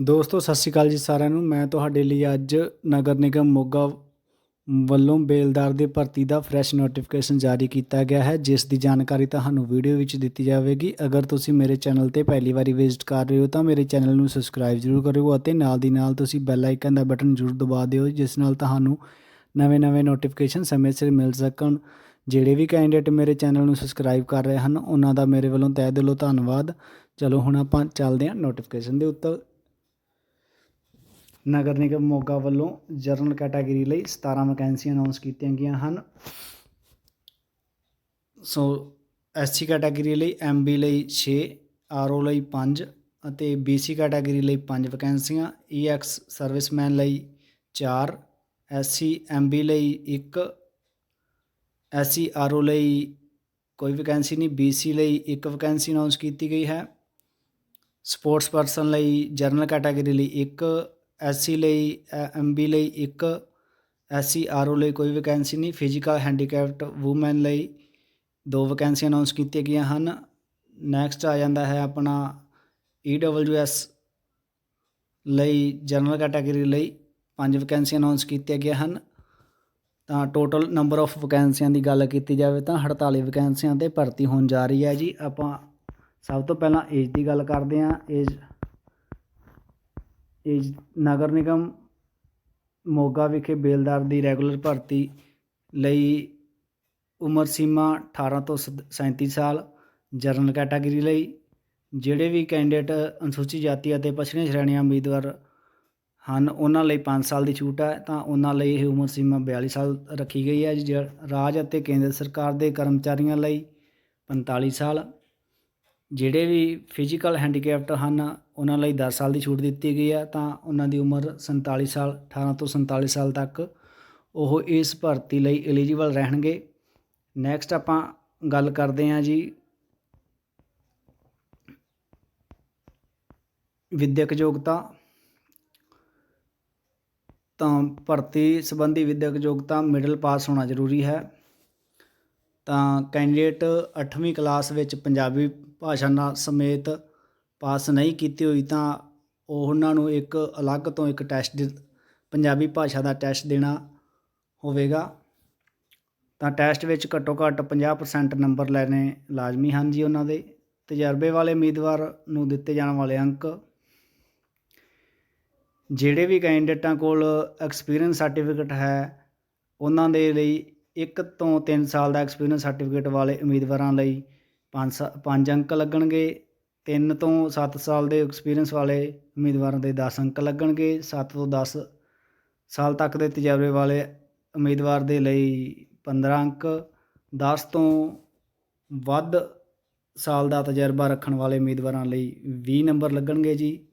ਦੋਸਤੋ, ਸਤਿ ਸ਼੍ਰੀ ਅਕਾਲ ਜੀ ਸਾਰਿਆਂ ਨੂੰ। ਮੈਂ ਤੁਹਾਡੇ ਲਈ ਅੱਜ ਨਗਰ ਨਿਗਮ ਮੋਗਾ ਵੱਲੋਂ ਬੇਲਦਾਰ ਦੀ ਭਰਤੀ ਦਾ ਫਰੈਸ਼ ਨੋਟੀਫਿਕੇਸ਼ਨ ਜਾਰੀ ਕੀਤਾ ਗਿਆ ਹੈ, ਜਿਸ ਦੀ ਜਾਣਕਾਰੀ ਤੁਹਾਨੂੰ ਵੀਡੀਓ ਵਿੱਚ ਦਿੱਤੀ ਜਾਵੇਗੀ। ਅਗਰ ਤੁਸੀਂ ਮੇਰੇ ਚੈਨਲ ਤੇ ਪਹਿਲੀ ਵਾਰੀ ਵਿਜ਼ਿਟ ਕਰ ਰਹੇ ਹੋ, ਤਾਂ ਮੇਰੇ ਚੈਨਲ ਨੂੰ ਸਬਸਕ੍ਰਾਈਬ ਜ਼ਰੂਰ ਕਰਿਓ ਅਤੇ ਨਾਲ ਦੀ ਨਾਲ ਤੁਸੀਂ ਬੈਲ ਆਈਕਨ ਦਾ ਬਟਨ ਜ਼ਰੂਰ ਦਬਾ ਦਿਓ, ਜਿਸ ਨਾਲ ਤੁਹਾਨੂੰ ਨਵੇਂ-ਨਵੇਂ ਨੋਟੀਫਿਕੇਸ਼ਨ ਸਮੇਂ ਸਿਰ ਮਿਲ ਸਕਣ। ਜਿਹੜੇ ਵੀ ਕੈਂਡੀਡੇਟ ਮੇਰੇ ਚੈਨਲ ਨੂੰ ਸਬਸਕ੍ਰਾਈਬ ਕਰ ਰਹੇ ਹਨ, ਉਹਨਾਂ ਦਾ ਮੇਰੇ ਵੱਲੋਂ ਤਹਿ ਦਿਲੋਂ ਧੰਨਵਾਦ। ਚਲੋ, ਹੁਣ ਆਪਾਂ ਚੱਲਦੇ ਹਾਂ ਨੋਟੀਫਿਕੇਸ਼ਨ ਦੇ ਉੱਤੇ ਨਗਰ ਨਿਗਮ ਮੋਗਾ ਵੱਲੋਂ ਜਰਨਲ ਕੈਟਾਗਰੀ ਲਈ 17 ਵੈਕੈਂਸੀਆਂ ਅਨਾਉਂਸ ਕੀਤੀਆਂ ਗਈਆਂ ਹਨ। ਸੋ ਐਸਸੀ ਕੈਟਾਗਰੀ ਲਈ ਐਮਬੀ ਲਈ 6 ਆਰਓ ਲਈ 5 ਅਤੇ ਬੀਸੀ ਕੈਟਾਗਰੀ ਲਈ 5 ਵੈਕੈਂਸੀਆਂ ਈਐਕਸ ਸਰਵਿਸਮੈਨ ਲਈ 4 ਐਸਸੀ ਐਮਬੀ ਲਈ 1 ਐਸਸੀ ਆਰਓ ਲਈ ਕੋਈ ਵੈਕੈਂਸੀ ਨਹੀਂ ਬੀਸੀ ਲਈ ਇੱਕ ਵੈਕੈਂਸੀ ਅਨਾਉਂਸ ਕੀਤੀ ਗਈ ਹੈ। ਸਪੋਰਟਸ ਪਰਸਨ ਲਈ ਜਰਨਲ ਕੈਟਾਗਰੀ ਲਈ ਇੱਕ ਐਸਸੀ ਲਈ ਐਮਬੀ ਲਈ ਇੱਕ ਐਸਸੀ ਆਰਓ ਲਈ ਕੋਈ ਵੈਕੈਂਸੀ ਨਹੀਂ ਫਿਜ਼ੀਕਲ ਹੈਂਡੀਕੈਪਟ ਔਮਨ ਲਈ ਦੋ ਵੈਕੈਂਸੀ ਅਨਾਉਂਸ ਕੀਤੀਆਂ ਗਈਆਂ ਹਨ। ਨੈਕਸਟ ਆ ਜਾਂਦਾ ਹੈ ਆਪਣਾ ਈਡਬਲਯੂਐਸ ਲਈ ਜਨਰਲ ਕੈਟਾਗਰੀ ਲਈ ਪੰਜ ਵੈਕੈਂਸੀ ਅਨਾਉਂਸ ਕੀਤੀਆਂ ਗਈਆਂ ਹਨ। ਤਾਂ ਟੋਟਲ ਨੰਬਰ ਆਫ ਵੈਕੈਂਸੀਆਂ ਦੀ ਗੱਲ ਕੀਤੀ ਜਾਵੇ ਤਾਂ 48 ਵੈਕੈਂਸੀਆਂ ਤੇ ਭਰਤੀ ਹੋਣ ਜਾ ਰਹੀ ਹੈ ਜੀ। ਆਪਾਂ ਸਭ ਤੋਂ ਪਹਿਲਾਂ ਏਜ ਦੀ ਗੱਲ ਕਰਦੇ ਹਾਂ। ਏਜ ਏਜ ਨਗਰ ਨਿਗਮ ਮੋਗਾ ਵਿਖੇ ਬੇਲਦਾਰ ਦੀ ਰੈਗੂਲਰ ਭਰਤੀ ਲਈ ਉਮਰ ਸੀਮਾ 18 ਤੋਂ ਸਦ- 37 ਸਾਲ, ਜਨਰਲ ਕੈਟਾਗਰੀ ਲਈ, ਜਿਹੜੇ ਵੀ ਕੈਂਡੀਡੇਟ ਅਨੁਸੂਚਿਤ ਜਾਤੀ ਅਤੇ ਪਛੜੀਆਂ ਸ਼੍ਰੇਣੀਆਂ ਉਮੀਦਵਾਰ ਹਨ, ਉਹਨਾਂ ਲਈ 5 ਸਾਲ ਦੀ ਛੂਟ ਹੈ, ਤਾਂ ਉਹਨਾਂ ਲਈ ਇਹ ਉਮਰ ਸੀਮਾ 42 ਸਾਲ ਰੱਖੀ ਗਈ ਹੈ ਜੀ ਰਾਜ ਅਤੇ ਕੇਂਦਰ ਸਰਕਾਰ ਦੇ ਕਰਮਚਾਰੀਆਂ ਲਈ 45 ਸਾਲ। ਜਿਹੜੇ ਵੀ ਫਿਜ਼ੀਕਲ ਹੈਂਡੀਕੈਪਟ ਹਨ, ਉਹਨਾਂ ਲਈ 10 ਸਾਲ ਦੀ ਛੂਟ ਦਿੱਤੀ ਗਈ ਹੈ, ਤਾਂ ਉਹਨਾਂ ਦੀ ਉਮਰ 47 ਸਾਲ 18 ਤੋਂ 47 ਸਾਲ ਤੱਕ ਉਹ ਇਸ ਭਰਤੀ ਲਈ ਐਲੀਜੀਬਲ ਰਹਿਣਗੇ। ਨੈਕਸਟ ਆਪਾਂ ਗੱਲ ਕਰਦੇ ਹਾਂ ਜੀ ਵਿਦਿਅਕ ਯੋਗਤਾ ਤਾਂ ਭਰਤੀ ਸੰਬੰਧੀ ਵਿਦਿਅਕ ਯੋਗਤਾ ਮਿਡਲ ਪਾਸ ਹੋਣਾ ਜ਼ਰੂਰੀ ਹੈ। ਤਾਂ ਕੈਂਡੀਡੇਟ 8ਵੀਂ ਕਲਾਸ ਵਿੱਚ ਪੰਜਾਬੀ ਭਾਸ਼ਾ ਨਾਲ ਸਮੇਤ ਪਾਸ ਨਹੀਂ ਕੀਤੀ ਹੋਈ ਤਾਂ ਉਹਨਾਂ ਨੂੰ ਇੱਕ ਅਲੱਗ ਤੋਂ ਇੱਕ ਟੈਸਟ ਪੰਜਾਬੀ ਭਾਸ਼ਾ ਦਾ ਟੈਸਟ ਦੇਣਾ ਹੋਵੇਗਾ। ਤਾਂ ਟੈਸਟ ਵਿੱਚ ਘੱਟੋ ਘੱਟ 50% ਨੰਬਰ ਲੈਣੇ ਲਾਜ਼ਮੀ ਹਨ ਜੀ ਉਹਨਾਂ ਦੇ। ਤਜਰਬੇ ਵਾਲੇ ਉਮੀਦਵਾਰ ਨੂੰ ਦਿੱਤੇ ਜਾਣ ਵਾਲੇ ਅੰਕ ਜਿਹੜੇ ਵੀ ਕੈਂਡੀਡੇਟਾਂ ਕੋਲ ਐਕਸਪੀਰੀਅੰਸ ਸਰਟੀਫਿਕੇਟ ਹੈ, ਉਹਨਾਂ ਦੇ ਲਈ 1 ਤੋਂ 3 ਸਾਲ ਦਾ ਐਕਸਪੀਰੀਅੰਸ ਸਰਟੀਫਿਕੇਟ ਵਾਲੇ ਉਮੀਦਵਾਰਾਂ ਲਈ 5 5 ਅੰਕ ਲੱਗਣਗੇ, ਤਿੰਨ ਤੋਂ 7 ਸਾਲ ਦੇ ਐਕਸਪੀਰੀਅੰਸ ਵਾਲੇ ਉਮੀਦਵਾਰਾਂ ਦੇ 10 ਅੰਕ ਲੱਗਣਗੇ 7 ਤੋਂ 10 ਸਾਲ ਤੱਕ ਦੇ ਤਜਰਬੇ ਵਾਲੇ ਉਮੀਦਵਾਰ ਦੇ ਲਈ 15 ਅੰਕ 10 ਤੋਂ ਵੱਧ ਸਾਲ ਦਾ ਤਜਰਬਾ ਰੱਖਣ ਵਾਲੇ ਉਮੀਦਵਾਰਾਂ ਲਈ 20 ਨੰਬਰ ਲੱਗਣਗੇ ਜੀ।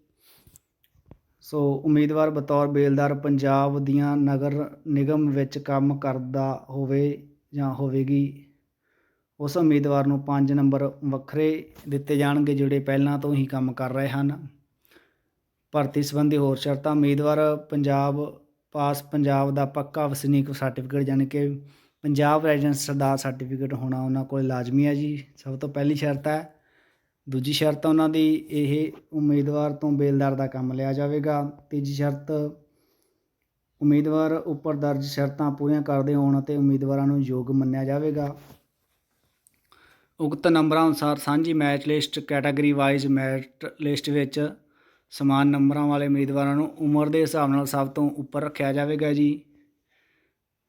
ਸੋ ਉਮੀਦਵਾਰ ਬਤੌਰ ਬੇਲਦਾਰ ਪੰਜਾਬ ਦੀਆਂ ਨਗਰ ਨਿਗਮ ਵਿੱਚ ਕੰਮ ਕਰਦਾ ਹੋਵੇ ਜਾਂ ਹੋਵੇਗੀ ਉਸ ਉਮੀਦਵਾਰ ਨੂੰ 5 ਨੰਬਰ ਵੱਖਰੇ ਦਿੱਤੇ ਜਾਣਗੇ, ਜਿਹੜੇ ਪਹਿਲਾਂ ਤੋਂ ਹੀ ਕੰਮ ਕਰ ਰਹੇ ਹਨ। ਭਰਤੀ ਸੰਬੰਧੀ ਹੋਰ ਸ਼ਰਤਾਂ, ਉਮੀਦਵਾਰ ਪੰਜਾਬ ਪਾਸ ਪੰਜਾਬ ਦਾ ਪੱਕਾ ਵਸਨੀਕ ਸਰਟੀਫਿਕੇਟ ਯਾਨੀ ਕਿ ਪੰਜਾਬ ਰੈਜ਼ੀਡੈਂਸ ਦਾ ਸਰਟੀਫਿਕੇਟ ਹੋਣਾ ਉਹਨਾਂ ਕੋਲ ਲਾਜ਼ਮੀ ਹੈ ਜੀ। ਸਭ ਤੋਂ ਪਹਿਲੀ ਸ਼ਰਤ ਹੈ। ਦੂਜੀ ਸ਼ਰਤ ਉਹਨਾਂ ਦੀ ਇਹ ਉਮੀਦਵਾਰ ਤੋਂ ਬੇਲਦਾਰ ਦਾ ਕੰਮ ਲਿਆ ਜਾਵੇਗਾ। ਤੀਜੀ ਸ਼ਰਤ, ਉਮੀਦਵਾਰ ਉੱਪਰ ਦਰਜ ਸ਼ਰਤਾਂ ਪੂਰੀਆਂ ਕਰਦੇ ਹੋਣ ਅਤੇ ਉਮੀਦਵਾਰਾਂ ਨੂੰ ਯੋਗ ਮੰਨਿਆ ਜਾਵੇਗਾ। ਉਕਤ ਨੰਬਰਾਂ ਅਨੁਸਾਰ ਸਾਂਝੀ match list, category wise merit list ਵਿੱਚ ਸਮਾਨ ਨੰਬਰਾਂ ਵਾਲੇ ਉਮੀਦਵਾਰਾਂ ਨੂੰ ਉਮਰ ਦੇ ਹਿਸਾਬ ਨਾਲ ਸਭ ਤੋਂ ਉੱਪਰ ਰੱਖਿਆ ਜਾਵੇਗਾ ਜੀ।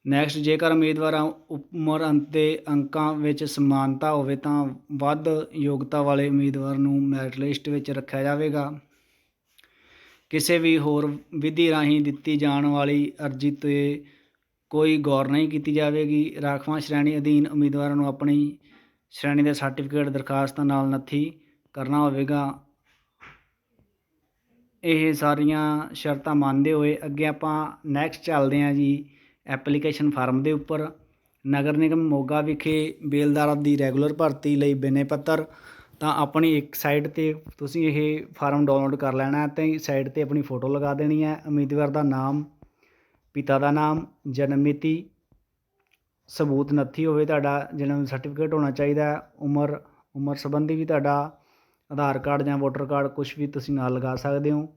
ਨੈਕਸਟ ਜੇਕਰ ਉਮੀਦਵਾਰਾਂ ਉਮਰ ਦੇ ਅੰਕਾਂ ਵਿੱਚ ਸਮਾਨਤਾ ਹੋਵੇ ਤਾਂ ਵੱਧ ਯੋਗਤਾ ਵਾਲੇ ਉਮੀਦਵਾਰ ਨੂੰ ਮੈਰਿਟ ਲਿਸਟ ਵਿੱਚ ਰੱਖਿਆ ਜਾਵੇਗਾ। ਕਿਸੇ ਵੀ ਹੋਰ ਵਿਧੀ ਰਾਹੀਂ ਦਿੱਤੀ ਜਾਣ ਵਾਲੀ ਅਰਜ਼ੀ ਤੇ ਕੋਈ ਗੌਰ ਨਹੀਂ ਕੀਤੀ ਜਾਵੇਗੀ। ਰਾਖਵਾਂ ਸ਼੍ਰੇਣੀ ਅਧੀਨ ਉਮੀਦਵਾਰਾਂ ਨੂੰ ਆਪਣੀ ਸ਼੍ਰੇਣੀ ਦੇ ਸਰਟੀਫਿਕੇਟ ਦਰਖਾਸਤਾਂ ਨਾਲ ਨੱਥੀ ਕਰਨਾ ਹੋਵੇਗਾ। ਇਹ ਸਾਰੀਆਂ ਸ਼ਰਤਾਂ ਮੰਨਦੇ ਹੋਏ ਅੱਗੇ ਆਪਾਂ ਨੈਕਸਟ ਚੱਲਦੇ ਹਾਂ ਜੀ ਐਪਲੀਕੇਸ਼ਨ ਫਾਰਮ ਦੇ ਉੱਪਰ। ਨਗਰ ਨਿਗਮ ਮੋਗਾ ਵਿਖੇ ਬੇਲਦਾਰਾਂ ਦੀ ਰੈਗੂਲਰ ਭਰਤੀ ਲਈ ਬਿਨੇ ਪੱਤਰ। ਤਾਂ ਆਪਣੀ ਇੱਕ ਸਾਈਡ ਤੇ ਤੁਸੀਂ ਇਹ ਫਾਰਮ ਡਾਊਨਲੋਡ ਕਰ ਲੈਣਾ ਹੈ ਤੇ ਸਾਈਡ ਤੇ ਆਪਣੀ ਫੋਟੋ ਲਗਾ ਦੇਣੀ ਹੈ। ਉਮੀਦਵਾਰ ਦਾ ਨਾਮ, ਪਿਤਾ ਦਾ ਨਾਮ, ਜਨਮ ਮਿਤੀ ਸਬੂਤ ਨੱਥੀ ਹੋਵੇ ਤੁਹਾਡਾ ਜਨਮ ਸਰਟੀਫਿਕੇਟ ਹੋਣਾ ਚਾਹੀਦਾ ਉਮਰ ਉਮਰ ਸੰਬੰਧੀ ਵੀ ਤੁਹਾਡਾ ਆਧਾਰ ਕਾਰਡ ਜਾਂ ਵੋਟਰ ਕਾਰਡ ਕੁਝ ਵੀ ਤੁਸੀਂ ਨਾਲ ਲਗਾ ਸਕਦੇ ਹੋ।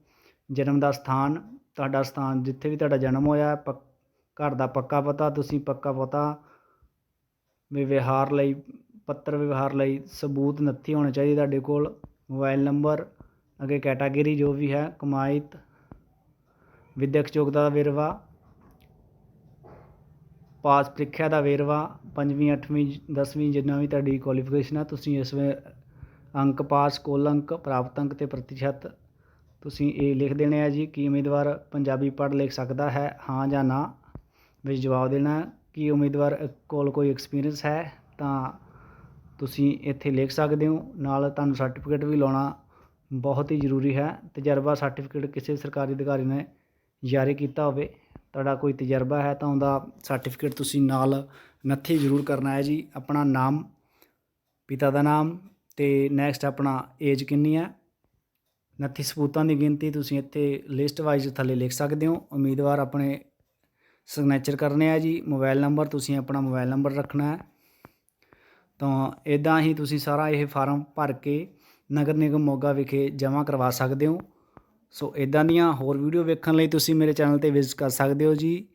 ਜਨਮ ਦਾ ਸਥਾਨ, ਤੁਹਾਡਾ ਸਥਾਨ ਜਿੱਥੇ ਵੀ ਤੁਹਾਡਾ ਜਨਮ ਹੋਇਆ, ਪੱਕ, ਘਰ ਦਾ ਪੱਕਾ ਪਤਾ, ਤੁਸੀਂ ਪੱਕਾ ਪਤਾ ਵਿਵਹਾਰ ਲਈ, ਪੱਤਰ ਵਿਵਹਾਰ ਲਈ ਸਬੂਤ ਨੱਥੀ ਹੋਣੀ ਚਾਹੀਦੀ ਤੁਹਾਡੇ ਕੋਲ। ਮੋਬਾਈਲ ਨੰਬਰ, ਅੱਗੇ ਕੈਟਾਗਰੀ ਜੋ ਵੀ ਹੈ, ਕਮਾਇਤ, ਵਿਦਿਅਕ ਯੋਗਤਾ ਦਾ ਵੇਰਵਾ ਪਾਸ ਪ੍ਰੀਖਿਆ ਦਾ ਵੇਰਵਾ ਪੰਜਵੀਂ, ਅੱਠਵੀਂ, ਦਸਵੀਂ ਜਿੰਨਾ ਵੀ ਤੁਹਾਡੀ ਕੁਆਲੀਫਿਕੇਸ਼ਨ ਹੈ ਤੁਸੀਂ ਇਸ ਵੇ ਅੰਕ ਪਾਸ, ਕੁੱਲ ਅੰਕ, ਪ੍ਰਾਪਤ ਅੰਕ ਤੇ ਪ੍ਰਤੀਸ਼ਤ ਤੁਸੀਂ ਇਹ ਲਿਖ ਦੇਣੇ ਹੈ ਜੀ। ਕਿ ਉਮੀਦਵਾਰ ਪੰਜਾਬੀ ਪੜ੍ਹ ਲਿਖ ਸਕਦਾ ਹੈ? ਹਾਂ ਜਾਂ ਨਾ? ਵਿੱਚ ਜਵਾਬ ਦੇਣਾ ਕਿ ਉਮੀਦਵਾਰ ਕੋਲ ਕੋਈ ਐਕਸਪੀਰੀਅੰਸ ਹੈ? ਤਾਂ ਤੁਸੀਂ ਇੱਥੇ ਲਿਖ ਸਕਦੇ ਹੋ। ਨਾਲ ਤੁਹਾਨੂੰ ਸਰਟੀਫਿਕੇਟ ਵੀ ਲਾਉਣਾ ਬਹੁਤ ਹੀ ਜ਼ਰੂਰੀ ਹੈ। ਤਜਰਬਾ ਸਰਟੀਫਿਕੇਟ ਕਿਸੇ ਸਰਕਾਰੀ ਅਧਿਕਾਰੀ ਨੇ ਜਾਰੀ ਕੀਤਾ ਹੋਵੇ। ਤੁਹਾਡਾ ਕੋਈ ਤਜਰਬਾ ਹੈ ਤਾਂ ਉਹਦਾ ਸਰਟੀਫਿਕੇਟ ਤੁਸੀਂ ਨਾਲ ਨੱਥੀ ਜ਼ਰੂਰ ਕਰਨਾ ਹੈ ਜੀ। ਆਪਣਾ ਨਾਮ, ਪਿਤਾ ਦਾ ਨਾਮ ਤੇ ਨੈਕਸਟ ਆਪਣਾ ਏਜ ਕਿੰਨੀ ਹੈ। ਨੱਥੀ ਸਬੂਤਾਂ ਦੀ ਗਿਣਤੀ ਤੁਸੀਂ ਇੱਥੇ ਲਿਸਟ ਵਾਈਜ਼ ਥੱਲੇ ਲਿਖ ਸਕਦੇ ਹੋ। ਉਮੀਦਵਾਰ ਆਪਣੇ ਸਿਗਨੇਚਰ ਕਰਨੇ ਆ ਜੀ। ਮੋਬਾਈਲ ਨੰਬਰ ਤੁਸੀਂ ਆਪਣਾ ਮੋਬਾਈਲ ਨੰਬਰ ਰੱਖਣਾ ਹੈ। ਤਾਂ ਇਦਾਂ ਹੀ ਤੁਸੀਂ ਸਾਰਾ ਇਹ ਫਾਰਮ ਭਰ ਕੇ ਨਗਰ ਨਿਗਮ ਮੋਗਾ ਵਿਖੇ ਜਮ੍ਹਾਂ ਕਰਵਾ ਸਕਦੇ ਹੋ। ਸੋ ਇਦਾਂ ਦੀਆਂ ਹੋਰ ਵੀਡੀਓ ਵੇਖਣ ਲਈ ਤੁਸੀਂ ਮੇਰੇ ਚੈਨਲ ਤੇ ਵਿਜ਼ਿਟ ਕਰ ਸਕਦੇ ਹੋ ਜੀ।